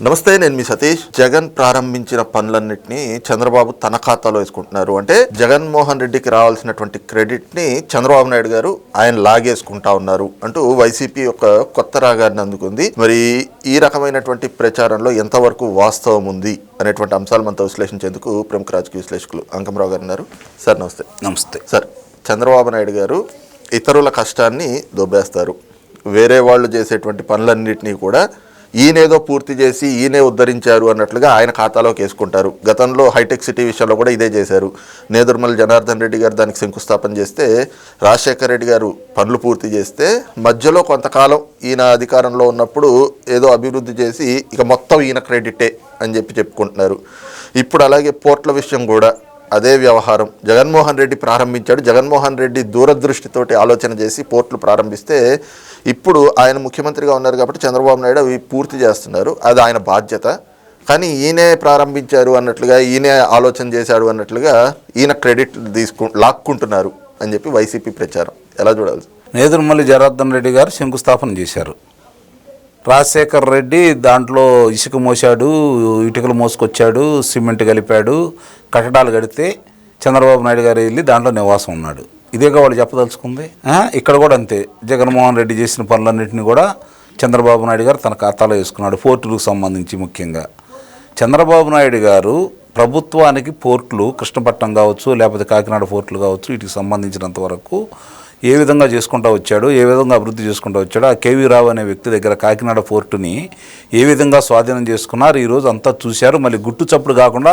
నమస్తే నేను మీ సతీష్. జగన్ ప్రారంభించిన పనులన్నింటినీ చంద్రబాబు తన ఖాతాలో వేసుకుంటున్నారు. అంటే జగన్మోహన్ రెడ్డికి రావాల్సినటువంటి క్రెడిట్ని చంద్రబాబు నాయుడు గారు ఆయన లాగేసుకుంటా ఉన్నారు అంటూ వైసీపీ ఒక కొత్త రాగాన్ని అందుకుంది. మరి ఈ రకమైనటువంటి ప్రచారంలో ఎంతవరకు వాస్తవం ఉంది అనేటువంటి అంశాలు మనతో విశ్లేషించేందుకు ప్రముఖ రాజకీయ విశ్లేషకులు అంకమరావు గారు ఉన్నారు. సార్ నమస్తే. నమస్తే. సార్ చంద్రబాబు నాయుడు గారు ఇతరుల కష్టాన్ని దొబ్బేస్తారు. వేరే వాళ్ళు చేసేటువంటి పనులన్నింటినీ కూడా ఈయనేదో పూర్తి చేసి ఈయనే ఉద్ధరించారు అన్నట్లుగా ఆయన ఖాతాలోకి వేసుకుంటారు. గతంలో హైటెక్ సిటీ విషయంలో కూడా ఇదే చేశారు. నేదుర్మల్ జనార్దన్ రెడ్డి గారు దానికి శంకుస్థాపన చేస్తే రాజశేఖర రెడ్డి గారు పనులు పూర్తి చేస్తే మధ్యలో కొంతకాలం ఈయన అధికారంలో ఉన్నప్పుడు ఏదో అభివృద్ధి చేసి ఇక మొత్తం ఈయన క్రెడిటే అని చెప్పి చెప్పుకుంటున్నారు. ఇప్పుడు అలాగే పోర్ట్ల విషయం కూడా అదే వ్యవహారం. జగన్మోహన్ రెడ్డి ప్రారంభించాడు. జగన్మోహన్ రెడ్డి దూరదృష్టితోటి ఆలోచన చేసి పోర్టులు ప్రారంభిస్తే ఇప్పుడు ఆయన ముఖ్యమంత్రిగా ఉన్నారు కాబట్టి చంద్రబాబు నాయుడు అవి పూర్తి చేస్తున్నారు. అది ఆయన బాధ్యత. కానీ ఈయనే ప్రారంభించారు అన్నట్లుగా ఈయనే ఆలోచన చేశాడు అన్నట్లుగా ఈయన క్రెడిట్ తీసుకు లాక్కుంటున్నారు అని చెప్పి వైసీపీ ప్రచారం. ఎలా చూడాలి? నేదురుమల్లి జనార్దన్ రెడ్డి గారు శంకుస్థాపన చేశారు. రాజశేఖర్ రెడ్డి దాంట్లో ఇసుక మోసాడు ఇటుకలు మోసుకొచ్చాడు సిమెంట్ కలిపాడు కట్టడాలు కడితే చంద్రబాబు నాయుడు గారు వెళ్ళి దాంట్లో నివాసం ఉన్నాడు. ఇదేగా వాళ్ళు చెప్పదలుచుకుంది? ఇక్కడ కూడా అంతే. జగన్మోహన్ రెడ్డి చేసిన పనులన్నింటినీ కూడా చంద్రబాబు నాయుడు గారు తన ఖాతాలో వేసుకున్నాడు పోర్టులకు సంబంధించి ముఖ్యంగా. చంద్రబాబు నాయుడు గారు ప్రభుత్వానికి పోర్టులు కృష్ణపట్నం కావచ్చు లేకపోతే కాకినాడ పోర్టులు కావచ్చు వీటికి సంబంధించినంత వరకు ఏ విధంగా చేసుకుంటూ వచ్చాడు ఏ విధంగా అభివృద్ధి చేసుకుంటూ వచ్చాడో ఆ కేవీ రావు అనే వ్యక్తి దగ్గర కాకినాడ పోర్టుని ఏ విధంగా స్వాధీనం చేసుకున్నారు ఈరోజు అంతా చూశారు. మళ్ళీ గుట్టు చప్పుడు కాకుండా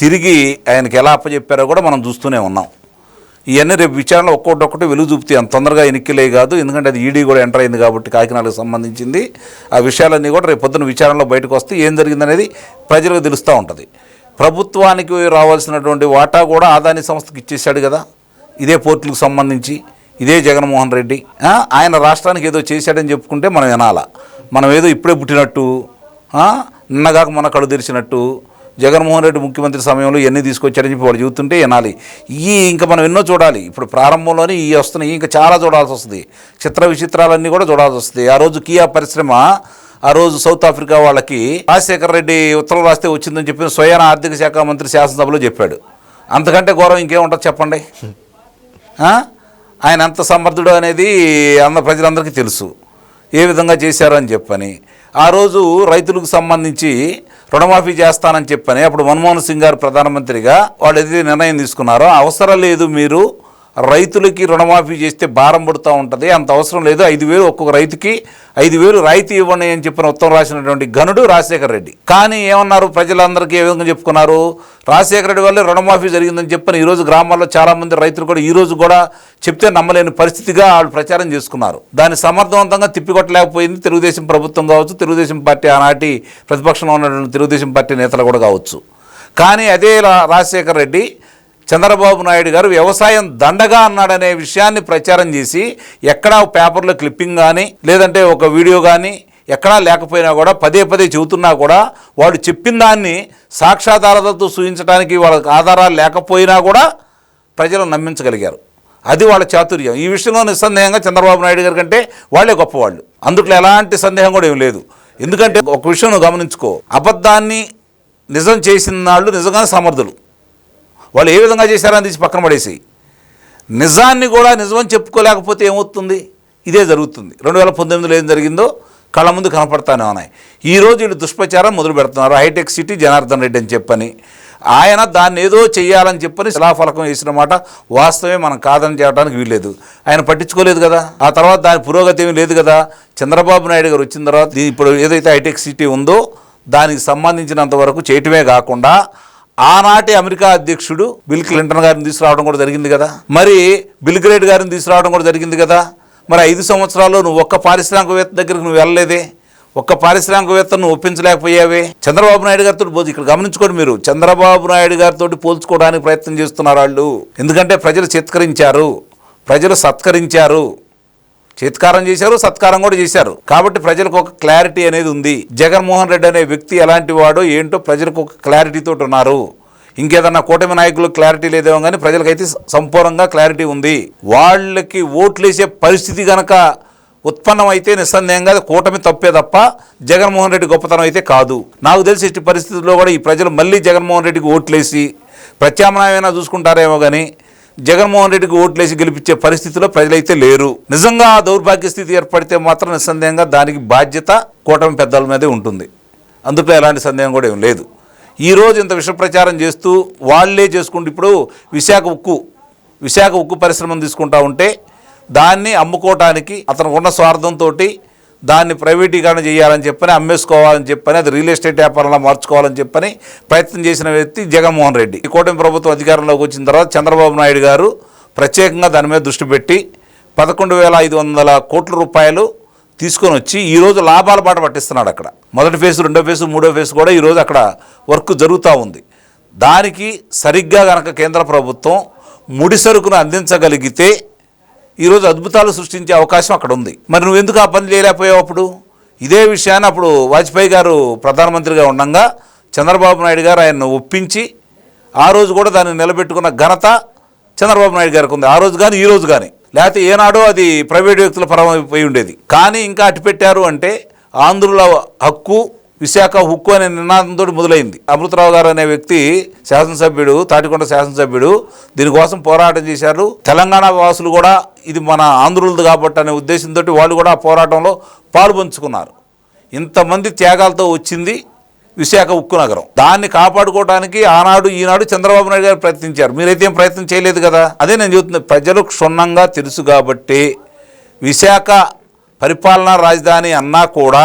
తిరిగి ఆయనకి ఎలా అప్పచెప్పారో కూడా మనం చూస్తూనే ఉన్నాం. ఇవన్నీ రేపు విచారణ ఒక్కొక్కటి ఒక్కటి వెలుగు చూపుతాయి అంత తొందరగా ఎన్నికలే కాదు. ఎందుకంటే అది ఈడీ కూడా ఎంటర్ అయింది కాబట్టి కాకినాడకు సంబంధించింది. ఆ విషయాలన్నీ కూడా రేపు పొద్దున విచారణలో బయటకు వస్తే ఏం జరిగిందనేది ప్రజలకు తెలుస్తూ ఉంటుంది. ప్రభుత్వానికి రావాల్సినటువంటి వాటా కూడా ఆదాని సంస్థకి ఇచ్చేశాడు కదా. ఇదే పోర్టులకు సంబంధించి ఇదే జగన్మోహన్ రెడ్డి. ఆయన రాష్ట్రానికి ఏదో చేశాడని చెప్పుకుంటే మనం వినాలా. మనం ఏదో ఇప్పుడే పుట్టినట్టు నిన్నగాక మన కడు తెరిచినట్టు జగన్మోహన్ రెడ్డి ముఖ్యమంత్రి సమయంలో ఎన్ని తీసుకొచ్చారని చెప్పి వాళ్ళు చూస్తుంటే వినాలి. ఈ ఇంకా మనం ఎన్నో చూడాలి. ఇప్పుడు ప్రారంభంలోనే ఈ వస్తున్నాయి. ఇంకా చాలా చూడాల్సి వస్తుంది. చిత్ర విచిత్రాలన్నీ కూడా చూడాల్సి వస్తుంది. ఆ రోజు కియా పరిశ్రమ ఆ రోజు సౌత్ ఆఫ్రికా వాళ్ళకి రాజశేఖర రెడ్డి ఉత్తరం రాస్తే వచ్చిందని చెప్పిన స్వయాన ఆర్థిక శాఖ మంత్రి శాసనసభలో చెప్పాడు. అంతకంటే ఘోరం ఇంకేముంటుంది చెప్పండి? ఆయన ఎంత సమర్థుడు అనేది అంద ప్రజలందరికీ తెలుసు. ఏ విధంగా చేశారు అని చెప్పని. ఆ రోజు రైతులకు సంబంధించి రుణమాఫీ చేస్తానని చెప్పని అప్పుడు మన్మోహన్ సింగ్ గారు ప్రధానమంత్రిగా వాళ్ళు ఏదైతే నిర్ణయం తీసుకున్నారో అవసరం లేదు మీరు రైతులకి రుణమాఫీ చేస్తే భారం పడుతూ ఉంటుంది. అంత అవసరం లేదు. ఐదు వేలు ఒక్కొక్క రైతుకి ఐదు వేలు రాయితీ ఇవ్వండి అని చెప్పిన ఉత్తరం రాసినటువంటి గనుడు రాజశేఖర రెడ్డి. కానీ ఏమన్నారు ప్రజలందరికీ ఏ విధంగా చెప్పుకున్నారు? రాజశేఖర రెడ్డి వల్లే రుణమాఫీ జరిగిందని చెప్పిన ఈరోజు గ్రామాల్లో చాలామంది రైతులు కూడా ఈ రోజు కూడా చెప్తే నమ్మలేని పరిస్థితిగా వాళ్ళు ప్రచారం చేసుకున్నారు. దాన్ని సమర్థవంతంగా తిప్పికొట్టలేకపోయింది తెలుగుదేశం ప్రభుత్వం కావచ్చు తెలుగుదేశం పార్టీ ఆనాటి ప్రతిపక్షంలో ఉన్నటువంటి తెలుగుదేశం పార్టీ నేతలు కూడా కావచ్చు. కానీ అదే రా- రాజశేఖర రెడ్డి చంద్రబాబు నాయుడు గారు వ్యవసాయం దండగా అన్నాడనే విషయాన్ని ప్రచారం చేసి ఎక్కడా పేపర్లో క్లిప్పింగ్ కానీ లేదంటే ఒక వీడియో కానీ ఎక్కడా లేకపోయినా కూడా పదే పదే చెబుతున్నా కూడా వాడు చెప్పిన దాన్ని సాక్షాధారతతో సూచించడానికి వాళ్ళకి ఆధారాలు లేకపోయినా కూడా ప్రజలు నమ్మించగలిగారు. అది వాళ్ళ చాతుర్యం. ఈ విషయంలో నిస్సందేహంగా చంద్రబాబు నాయుడు గారి కంటే వాళ్ళే గొప్పవాళ్ళు. అందుట్లో ఎలాంటి సందేహం కూడా ఏం లేదు. ఎందుకంటే ఒక విషయం గమనించుకో. అబద్ధాన్ని నిజం చేసిన వాళ్ళు నిజంగానే సమర్థులు. వాళ్ళు ఏ విధంగా చేశారని తీసి పక్కన పడేసి నిజాన్ని కూడా నిజమని చెప్పుకోలేకపోతే ఏమవుతుంది? ఇదే జరుగుతుంది. రెండు వేల పంతొమ్మిదిలో ఏం జరిగిందో కళ్ళ ముందు కనపడతానే ఉన్నాయి. ఈరోజు వీళ్ళు దుష్ప్రచారం మొదలు పెడుతున్నారు. హైటెక్ సిటీ జనార్దన్ రెడ్డి అని చెప్పని ఆయన దాన్ని ఏదో చేయాలని చెప్పని శిలాఫలకం వేసిన మాట వాస్తవమే మనం కాదని చేయడానికి వీల్లేదు. ఆయన పట్టించుకోలేదు కదా. ఆ తర్వాత దాని పురోగతి ఏమీ లేదు కదా. చంద్రబాబు నాయుడు గారు వచ్చిన తర్వాత ఇప్పుడు ఏదైతే హైటెక్ సిటీ ఉందో దానికి సంబంధించినంత వరకు చేయటమే కాకుండా ఆనాటి అమెరికా అధ్యక్షుడు బిల్ క్లింటన్ గారిని తీసుకురావడం కూడా జరిగింది కదా. మరి బిల్ గ్రేట్ గారిని తీసుకురావడం కూడా జరిగింది కదా. మరి ఐదు సంవత్సరాల్లో నువ్వు ఒక్క పారిశ్రామికవేత్త దగ్గరికి నువ్వు వెళ్ళలేదే. ఒక్క పారిశ్రామికవేత్తను నువ్వు ఒప్పించలేకపోయావే. చంద్రబాబు నాయుడు గారితో పోల్చి ఇక్కడ గమనించుకోండి మీరు. చంద్రబాబు నాయుడు గారితో పోల్చుకోవడానికి ప్రయత్నం చేస్తున్నారు వాళ్ళు. ఎందుకంటే ప్రజలు చిత్కరించారు. ప్రజలు సత్కరించారు. చేత్కారం చేశారు సత్కారం కూడా చేశారు. కాబట్టి ప్రజలకు ఒక క్లారిటీ అనేది ఉంది. జగన్మోహన్ రెడ్డి అనే వ్యక్తి ఎలాంటి వాడో ఏంటో ప్రజలకు ఒక క్లారిటీతో ఉన్నారు. ఇంకేదన్నా కూటమి నాయకులు క్లారిటీ లేదేమో కానీ ప్రజలకైతే సంపూర్ణంగా క్లారిటీ ఉంది. వాళ్ళకి ఓట్లేసే పరిస్థితి గనక ఉత్పన్నమైతే నిస్సందేహంగా అది కూటమి తప్పే తప్ప జగన్మోహన్ రెడ్డి గొప్పతనం అయితే కాదు. నాకు తెలిసి ఇట్టి పరిస్థితుల్లో కూడా ఈ ప్రజలు మళ్ళీ జగన్మోహన్ రెడ్డికి ఓట్లేసి ప్రత్యామ్నాయమైనా చూసుకుంటారేమో కానీ జగన్మోహన్ రెడ్డికి ఓట్లేసి గెలిపించే పరిస్థితిలో ప్రజలైతే లేరు. నిజంగా ఆ దౌర్భాగ్య స్థితి ఏర్పడితే మాత్రం నిస్సందేహంగా దానికి బాధ్యత కూటమి పెద్దల మీదే ఉంటుంది. అందులో ఎలాంటి సందేహం కూడా ఏం లేదు. ఈరోజు ఇంత విష ప్రచారం చేస్తూ వాళ్ళే చేసుకుంటూ ఇప్పుడు విశాఖ ఉక్కు విశాఖ ఉక్కు పరిశ్రమను తీసుకుంటా ఉంటే దాన్ని అమ్ముకోవటానికి అతనికి ఉన్న స్వార్థంతో దాన్ని ప్రైవేటీకరణ చేయాలని చెప్పని అమ్మేసుకోవాలని చెప్పని అది రియల్ ఎస్టేట్ వ్యాపారంలో మార్చుకోవాలని చెప్పని ప్రయత్నం చేసిన వ్యక్తి జగన్మోహన్ రెడ్డి. ఈ కూటమి ప్రభుత్వం అధికారంలోకి వచ్చిన తర్వాత చంద్రబాబు నాయుడు గారు ప్రత్యేకంగా దాని మీద దృష్టి పెట్టి పదకొండు వేల ఐదు వందల కోట్ల రూపాయలు తీసుకొని వచ్చి ఈరోజు లాభాల బాట పట్టిస్తున్నాడు అక్కడ. మొదటి ఫేజ్ రెండో ఫేజ్ మూడో ఫేజ్ కూడా ఈరోజు అక్కడ వర్క్ జరుగుతూ ఉంది. దానికి సరిగ్గా కనుక కేంద్ర ప్రభుత్వం ముడి సరుకును అందించగలిగితే ఈరోజు అద్భుతాలు సృష్టించే అవకాశం అక్కడ ఉంది. మరి నువ్వు ఎందుకు ఆ పని చేయలేకపోయావు అప్పుడు? ఇదే విషయాన్ని అప్పుడు వాజ్పేయి గారు ప్రధానమంత్రిగా ఉండగా చంద్రబాబు నాయుడు గారు ఆయన్ను ఒప్పించి ఆ రోజు కూడా దాన్ని నిలబెట్టుకున్న ఘనత చంద్రబాబు నాయుడు గారికి ఉంది. ఆ రోజు కానీ ఈ రోజు కానీ లేకపోతే ఏనాడో అది ప్రైవేట్ వ్యక్తుల పరమైపోయి ఉండేది. కానీ ఇంకా అటు పెట్టారు అంటే ఆంధ్రుల హక్కు విశాఖ హక్కు అనే నినాదంతో మొదలైంది. అమృతరావు గారు అనే వ్యక్తి శాసనసభ్యుడు తాటికొండ శాసనసభ్యుడు దీనికోసం పోరాటం చేశారు. తెలంగాణ వాసులు కూడా ఇది మన ఆంధ్రులది కాబట్టి అనే ఉద్దేశంతో వాళ్ళు కూడా ఆ పోరాటంలో పాల్పంచుకున్నారు. ఇంతమంది త్యాగాలతో వచ్చింది విశాఖ ఉక్కు నగరం. దాన్ని కాపాడుకోవడానికి ఆనాడు ఈనాడు చంద్రబాబు నాయుడు గారు ప్రయత్నించారు. మీరైతే ఏం ప్రయత్నం చేయలేదు కదా? అదే నేను చెబుతుంది ప్రజలు క్షుణ్ణంగా తెలుసు కాబట్టి విశాఖ పరిపాలనా రాజధాని అన్నా కూడా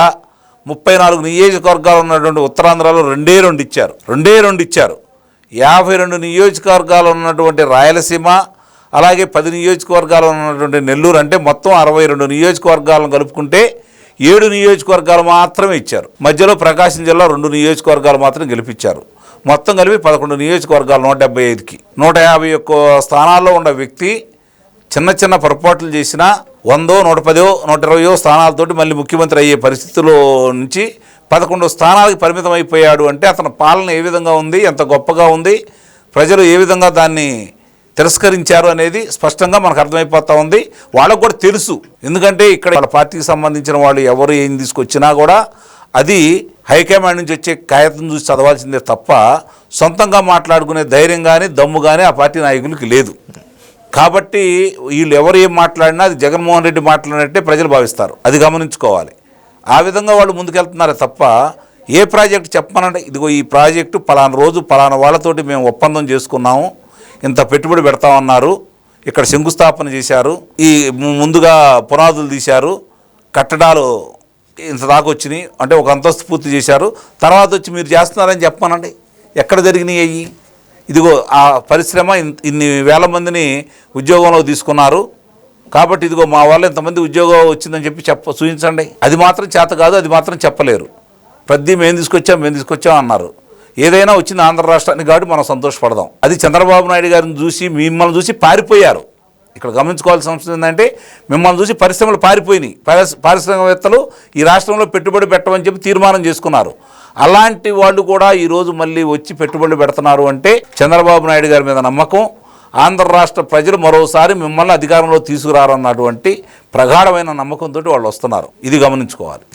ముప్పై నాలుగు నియోజకవర్గాలు ఉన్నటువంటి ఉత్తరాంధ్రలో రెండే రెండు ఇచ్చారు. రెండే రెండు ఇచ్చారు. యాభై రెండు నియోజకవర్గాలు ఉన్నటువంటి రాయలసీమ అలాగే పది నియోజకవర్గాలు ఉన్నటువంటి నెల్లూరు అంటే మొత్తం అరవై రెండు నియోజకవర్గాలను కలుపుకుంటే ఏడు నియోజకవర్గాలు మాత్రమే ఇచ్చారు. మధ్యలో ప్రకాశం జిల్లా రెండు నియోజకవర్గాలు మాత్రం గెలిపించారు. మొత్తం కలిపి పదకొండు నియోజకవర్గాలు నూట డెబ్బై ఐదుకి. నూట యాభై ఒక్క స్థానాల్లో ఉన్న వ్యక్తి చిన్న చిన్న పొరపాట్లు చేసినా వందో నూట పదో నూట ఇరవయో స్థానాలతోటి మళ్ళీ ముఖ్యమంత్రి అయ్యే పరిస్థితిలో నుంచి పదకొండు స్థానాలకు పరిమితం అయిపోయాడు అంటే అతని పాలన ఏ విధంగా ఉంది ఎంత గొప్పగా ఉంది ప్రజలు ఏ విధంగా దాన్ని తిరస్కరించారు అనేది స్పష్టంగా మనకు అర్థమైపోతూ ఉంది. వాళ్ళకు కూడా తెలుసు. ఎందుకంటే ఇక్కడ వాళ్ళ పార్టీకి సంబంధించిన వాళ్ళు ఎవరు ఏం తీసుకొచ్చినా కూడా అది హైకమాండ్ నుంచి వచ్చే కాగితం చూసి చదవాల్సిందే తప్ప సొంతంగా మాట్లాడుకునే ధైర్యం కానీ దమ్ము కానీ ఆ పార్టీ నాయకులకి లేదు. కాబట్టి వీళ్ళు ఎవరు ఏం మాట్లాడినా అది జగన్మోహన్ రెడ్డి మాట్లాడినట్టే ప్రజలు భావిస్తారు. అది గమనించుకోవాలి. ఆ విధంగా వాళ్ళు ముందుకెళ్తున్నారే తప్ప ఏ ప్రాజెక్టు చెప్పమనంటే ఇదిగో ఈ ప్రాజెక్టు పలానా రోజు పలానా వాళ్ళతోటి మేము ఒప్పందం చేసుకున్నాము ఇంత పెట్టుబడి పెడతామన్నారు ఇక్కడ శంకుస్థాపన చేశారు ఈ ముందుగా పునాదులు తీశారు కట్టడాలు ఇంత దాకా వచ్చినాయి అంటే ఒక అంతస్తు పూర్తి చేశారు తర్వాత వచ్చి మీరు చేస్తున్నారని చెప్పమనండి. ఎక్కడ జరిగినాయి అయ్యి? ఇదిగో ఆ పరిశ్రమ ఇన్- ఇన్ని వేల మందిని ఉద్యోగంలో తీసుకున్నారు. కాబట్టి ఇదిగో మా వాళ్ళు ఇంతమంది ఉద్యోగం వచ్చిందని చెప్పి చెప్ప చూపించండి అది మాత్రం చేత కాదు అది మాత్రం చెప్పలేరు. ప్రతి మేము తీసుకొచ్చాం మేము తీసుకొచ్చాం అన్నారు. ఏదైనా వచ్చింది ఆంధ్ర రాష్ట్రానికి కాబట్టి మనం సంతోషపడదాం. అది చంద్రబాబు నాయుడు గారిని చూసి మిమ్మల్ని చూసి పారిపోయారు. ఇక్కడ గమనించుకోవాల్సిన అంశం ఏంటంటే మిమ్మల్ని చూసి పరిశ్రమలు పారిపోయినాయి. పారిశ- పారిశ్రామికవేత్తలు ఈ రాష్ట్రంలో పెట్టుబడి పెట్టమని చెప్పి తీర్మానం చేసుకున్నారు. అలాంటి వాళ్ళు కూడా ఈరోజు మళ్ళీ వచ్చి పెట్టుబడులు పెడుతున్నారు అంటే చంద్రబాబు నాయుడు గారి మీద నమ్మకం ఆంధ్ర రాష్ట్ర ప్రజలు మరోసారి మిమ్మల్ని అధికారంలో తీసుకురారన్నటువంటి ప్రగాఢమైన నమ్మకంతో వాళ్ళు వస్తున్నారు. ఇది గమనించుకోవాలి.